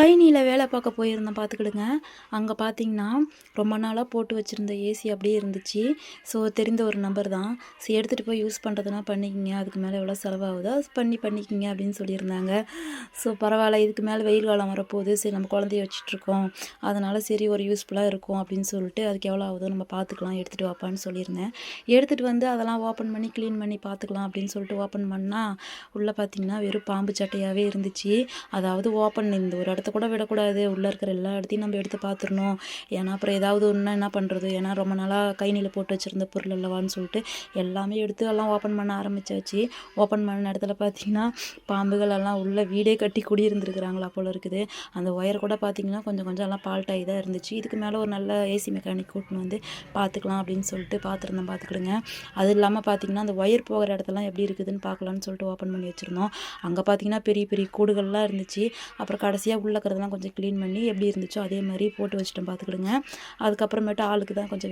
கைனியில் வேலை பார்க்க போயிருந்தேன் பார்த்துக்கிடுங்க. அங்கே பார்த்தீங்கன்னா ரொம்ப நாளாக போட்டு வச்சுருந்த ஏசி அப்படியே இருந்துச்சு. ஸோ தெரிந்த ஒரு நம்பர் தான். ஸோ எடுத்துகிட்டு போய் யூஸ் பண்ணுறதுனா பண்ணிக்கிங்க. அதுக்கு மேலே எவ்வளோ செலவாகுதோ பண்ணி பண்ணிக்கிங்க அப்படின்னு சொல்லியிருந்தாங்க. ஸோ பரவாயில்ல. இதுக்கு மேலே வெயில் காலம் வரப்போகுது. சரி நம்ம குழந்தைய வச்சுட்ருக்கோம் அதனால் சரி ஒரு யூஸ்ஃபுல்லாக இருக்கும் அப்படின்னு சொல்லிட்டு அதுக்கு எவ்வளோ ஆகுதோ நம்ம பார்த்துக்கலாம் எடுத்துகிட்டு வாப்பான்னு சொல்லியிருந்தேன். எடுத்துகிட்டு வந்து அதெல்லாம் ஓப்பன் பண்ணி க்ளீன் பண்ணி பார்த்துக்கலாம் அப்படின்னு சொல்லிட்டு ஓப்பன் பண்ணால் உள்ளே பார்த்தீங்கன்னா வெறும் பாம்பு சட்டையாகவே இருந்துச்சு. அதாவது ஓப்பன் இந்த ஒரு இடத்த கூட விடக்கூடாது. உள்ளே இருக்கிற எல்லா இடத்தையும் நம்ம எடுத்து பார்த்துடணும். ஏன்னா அப்புறம் ஏதாவது ஒன்று என்ன பண்ணுறது ஏன்னா ரொம்ப நாளாக கைனியில் போட்டு வச்சுருந்த பொருள் அல்லவான்னு சொல்லிட்டு எல்லாமே எடுத்து எல்லாம் ஓப்பன் பண்ண ஆரம்பிச்சாச்சு. ஓப்பன் பண்ண இடத்துல பார்த்தீங்கன்னா பாம்புகள் எல்லாம் உள்ளே வீடே கட்டி குடியிருந்துருக்குறாங்களா போல் இருக்குது. அந்த ஒயர் கூட பார்த்தீங்கன்னா கொஞ்சம் கொஞ்சம் எல்லாம் பால்ட் ஆகி தான் இருந்துச்சு. இதுக்கு மேலே ஒரு நல்ல ஏசி மெக்கானிக் கூட்டின்னு வந்து பார்த்துக்கலாம் அப்படின்னு சொல்லிட்டு பார்த்துருந்தோம் பார்த்துக்கிடுங்க அது இல்லாமல் பார்த்தீங்கன்னா அந்த ஒயர் போகிற இடத்தெல்லாம் எப்படி இருக்குதுன்னு பார்க்கலான்னு சொல்லிட்டு ஓப்பன் பண்ணி வச்சுருந்தோம். அங்கே பார்த்தீங்கன்னா பெரிய பெரிய கூடுகள்லாம் இருந்துச்சு. அப்புறம் கடைசியாக உள்ளக்கிறதுலாம் கொஞ்சம் க்ளீன் பண்ணி எப்படி இருந்துச்சோ அதே மாதிரி போட்டு வச்சுட்டேன் பார்த்துக்கிடுங்க அதுக்கப்புறமேட்டு ஆளுக்கு தான் கொஞ்சம்